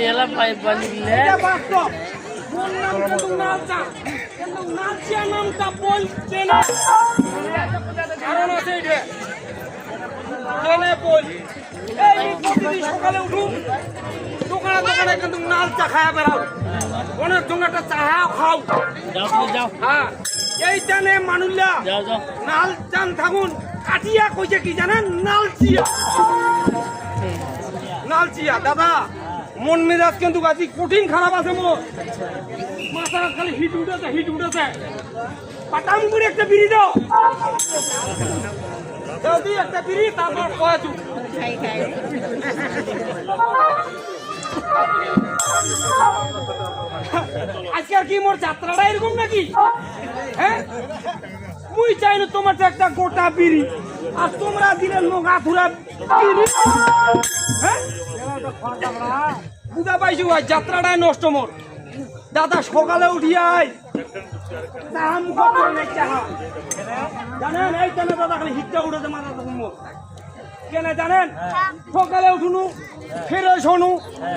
এলা পাই বালি দিলে নামটা বলছে না কারণ আছে এটা সকালে উঠুম দোকানে দোকানে কিন্তু নালচা খায়া বেড়াও। অনেক সঙ্গে একটা চাহাও খাও যাও। হ্যাঁ। এইটা নে মানুল্লা। যাও যাও। নাল চান থাকুন কাটিয়া কইছে কি জানেন? নালচিয়া। নালচিয়া দাদা। মন মেজাজ কিন্তু আজি কঠিন খারাপ আছে মোর মাথা খালি হিট উঠেছে হিট উঠেছে। পাটাম করে একটা বিড়ি দাও দাও একটা বিড়ি তারপর কয় তু আজকে আর কি মোর যাত্রাটা এরকম নাকি? হ্যাঁ? মুই চাই না তোমার একটা গোটা বিড়ি। আর তোমরা দিলে নোগা ধুরা বিড়ি। হ্যাঁ? বুঝা পাইছো ভাই যাত্রাটাই নষ্ট মোর। দাদা সকালে নাই চাহা? জানেন? এই দাদা খালি হিটটা উঠেছে মাথা মোর। কেন জানেন? সকালে উঠুনু ফ্রেশ হনু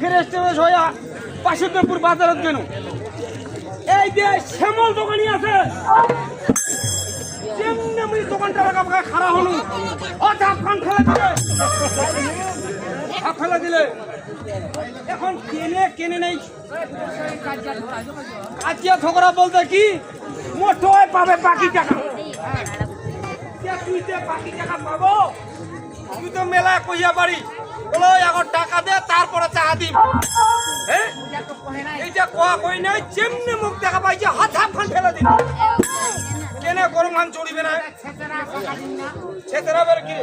ফ্রেশ ট্রেশ হইয়া বাসুদেবপুর বাজারত গেল এই যে শ্যামল দোকানি আছে দোকানটা ফেলে দিলে ফেলে দিলে। এখন কেনে কেনে নেই? ঠকরা বলতে কি? তুই পাবো? তুই তো মেলায় কইয়া বাড়ি। বলো এখন টাকা দে, তারপরে চাহা দিম। নাই, যেমনি দেখা হাত দিন কেনে কি?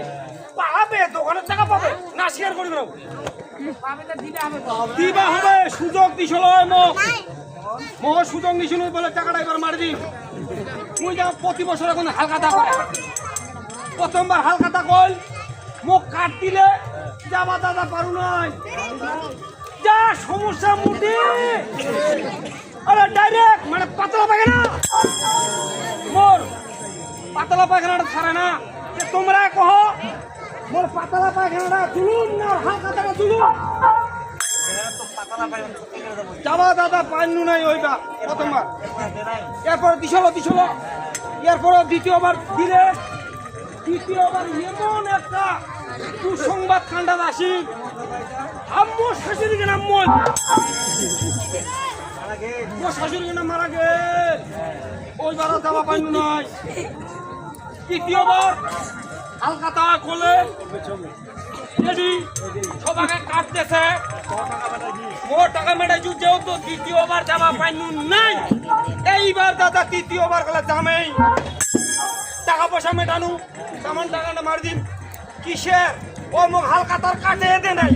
না সুযোগ দিছিল সুযোগ দিছিল বলে টাকাটা এবার মারি দিম। মুই যা প্রতি বছর এখন হালকাতা করে প্রথমবার হালকাতা কল মোক কাট দিলে যাবা দাদা পারু নাই। যা সমস্যা মুটি আরে ডাইরেক্ট মানে পাতলা পায়খানা। মোর পাতলা পায়খানাটা ছাড়ে না। তোমরা কহ, মোর পাতলা পায়খানাটা তুলুন না হালকাতাটা তুলুন। যাবা দাদা পাইনু নাই ওইটা প্রথমবার। এরপর দিছিল দিছিল এরপর দ্বিতীয়বার দিলে দ্বিতীয়বার এমন একটা দুঃসংবাদ কাণ্ডা আসি আম্মু শাশুড়ি নাম মন মোর শাশুড়ি নাম মারা গে ওই বার যাওয়া পাইনু নাই তৃতীয়বার হালকাতা খোলে রেডি সবাকে কাটতেছে ও টাকা মেটাই যেহেতু দ্বিতীয়বার যাওয়া পাইনু নাই। এইবার দাদা তৃতীয়বার গেলে জামেই টাকা পয়সা মেটানু। সামান টাকাটা মার দিন কিসের? ও মোক হালকা তার কাটে দে নাই।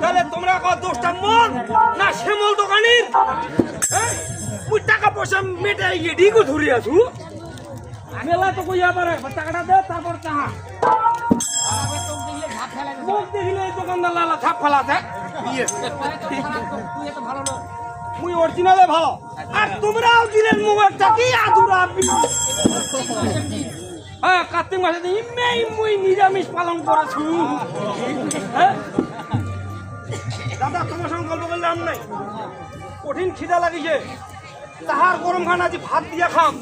তাহলে তোমরা কত দোষটা মন না শ্যামল দোকানির? হ্যাঁ? মুই টাকা পয়সা মেটাই গিয়ে ডিগু ধরে আছু। মেলা তো কইয়া পারে টাকাটা দে, তারপর চাহা মুখ দেখিলে দোকানদার লালা ছাপ ফেলাতে মুই অরিজিনালে ভালো। আর তোমরাও দিলেন মোবাইলটা কি হ্যাঁ কার্তিক মাসে ইমেই মুই নিরামিষ পালন করেছি। হ্যাঁ? দাদা, তোমার সঙ্গে গল্প করলে আম নাই। কঠিন খিদা লাগিছে। তাহার গরম খান আজি ভাত দিয়া খাম।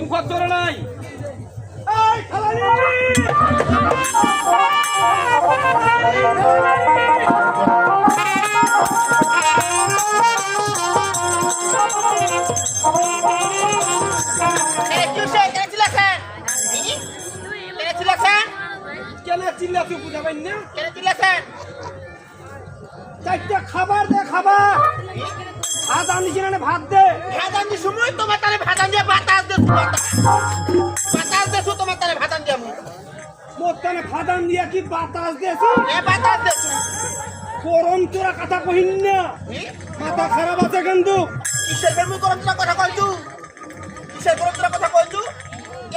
মুখত ধরে নাই। খালালি! কেনে চিল্লা তুই বুঝাবেন না চারটা খাবার দে খাবার। ভাত আনিছি না ভাত দে। মোর তানে ফাদান দিয়া কি বাতাস দেছি গরম তোরা কথা কহিন না। মাথা খারাপ আছে কিন্তু।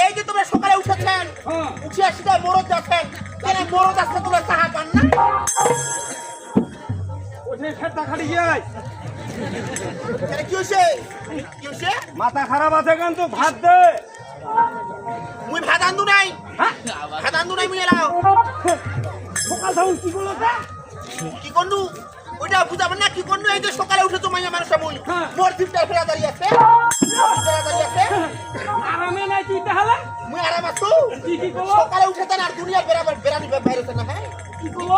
এই যে তোমরা সকালে উঠেছেন হ্যাঁ। উঠিয়া সিধা মরদ যাচ্ছেন। কেন মরদ আসলে তোমরা চাহা পান না? ওখানে খেতা খালি কেন কি হয়েছে কি হয়েছে মাথা খারাপ আছে কিন্তু ভাত দে। মুই ভাত আন্দু নাই। হ্যাঁ? ভাত আন্দু নাই মুই এলাও। সকাল তখন কি করল তা? কি করনু ওইটা বুঝাবেন না কি করনু এই যে সকালে উঠে তো মাইয়া মানুষ মুই। হ্যাঁ। মোর জিপটা ফেরা দাঁড়িয়ে আছে। ফেরা দাঁড়িয়ে আছে। আরামে নাই তুই তাহলে? মুই আরাম আছো? করল সকালে উঠে দেন আর দুনিয়ার বেড়াবার বেড়ানি বাইরে না হ্যাঁ? কি করল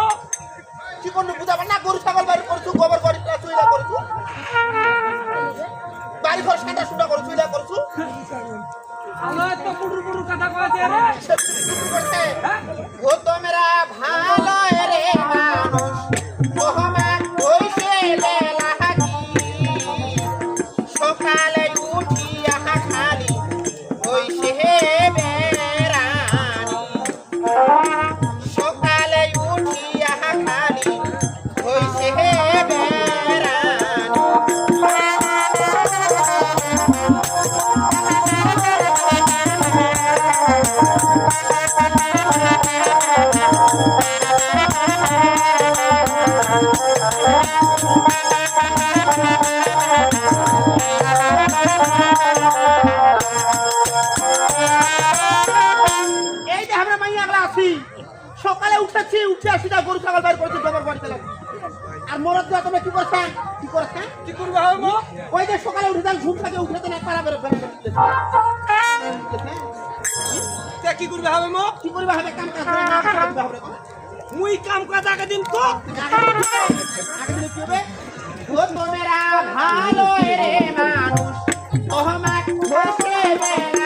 কি করনু বুঝাবেন না? গরু ছাগল বাড়ি করছু গোবর বাড়ি চুইলা করছু। বাড়ি ঘর সাঁটা সুটা করছু চুইলা করছু। ভালো তো পুরুর পুরুর কথা কয়েছে রে। সে কি করছে? হ্যাঁ? ও তো মরদ দেওয়া তোমরা কি করছেন কি করছেন কি করবে মো? ওই যে সকালে উঠে যান ঘুম থেকে উঠে দেন একবার বেরো বেরো তে কি করবে হবে মো? কি করবে হবে? কাম কাজ না হবে? মুই কাম কাজ আগে দিন তো। আগে দিলে কি হবে? ও তোমেরা ভালো রে মানুষ তোহমা কইছে বেলা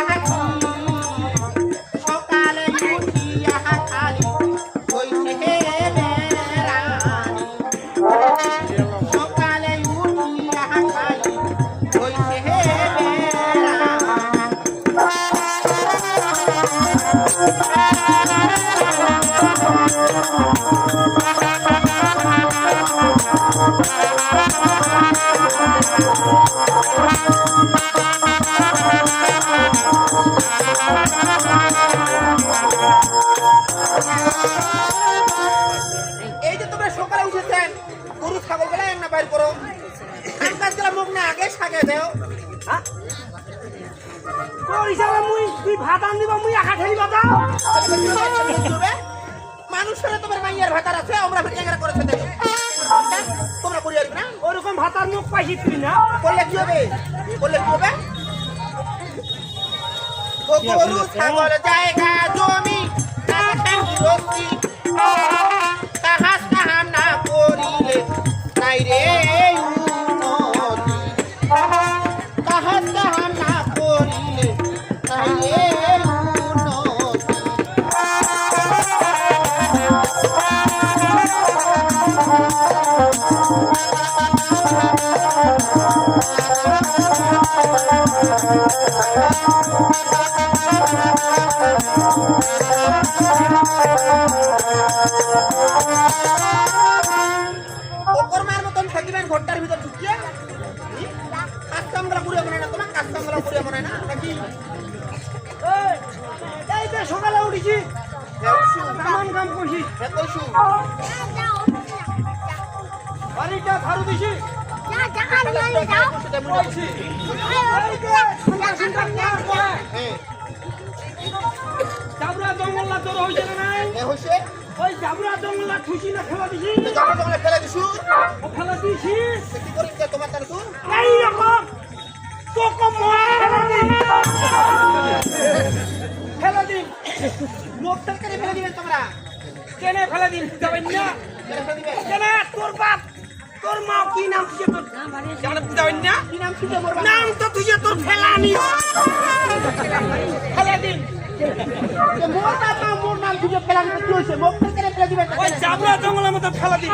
এই যে তোমরা সকালে উঠেছেন গরু ছাগলগুলা না বাইর করো। কাজগুলা মুখ না আগে সাগে দেও। আখা ঠেলি মানুষের তোমার মাইয়ার ভাতার আছে আমরা ভেঙে করেছে দেখো তোমরা করি আসবে না? ওরকম ভাতার মুখ পাইছি তুই না? করলে কি হবে? করলে কি হবে? গরু ছাগল জায়গা জমি টাকা সকালে উঠেছি। কামান কাম করছি। বাড়িটা ঝাড়ু দিছি। জাবরা জঙ্গল তোর হইছে না হ্যাঁ হইছে ওই জাবরা জঙ্গল খুশি না ফেলা দিছি? জমা জমা ফেলে দিছু? ও ফেলা দিছি। কি করিস তোমার তার তুই এই রকম তোকে দিন লোক তরকারি ফেলে দিবেন তোমরা কেনে ফেলা দিন যাবেন না কেনে তোর বাপ তোর মা কি নাম তুই তোর জানে যাবেন না কি নাম ছিল? নাম তো তুই তোর ফেলানি ফেলা দিন মোর বাবা মোর নাম ছিল ফেলান কি হইছে লোক তরকারি ফেলে দিবেন ওই জাবরা জঙ্গলের মতো ফেলা দিন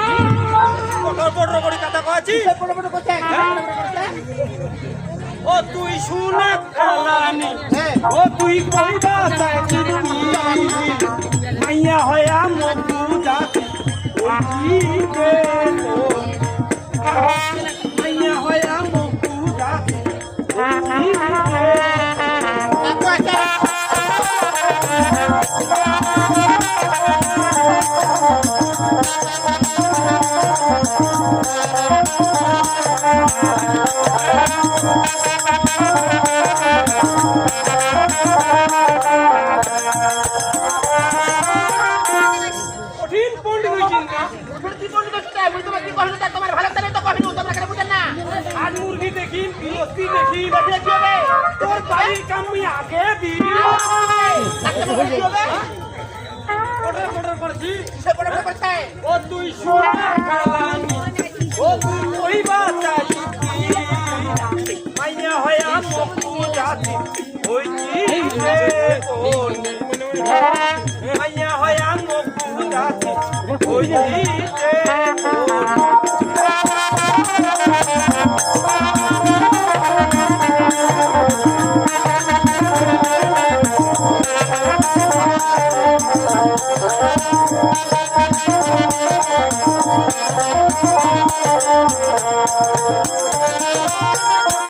বড় বড় কথা কয়েছি বড় বড় করতে ও তুই শুনে কালানি ও তুই কইবা চাইছিস মাইয়া হয়া মধু জাতি কে মাইয়া হয়া মধু জাতি ওই আপু ও তুই সোনা ও তুই কইবা চাইতি মাইয়া হয়া মকু জাতি হইছি রে কোন মাইয়া হয়া মকু জাতি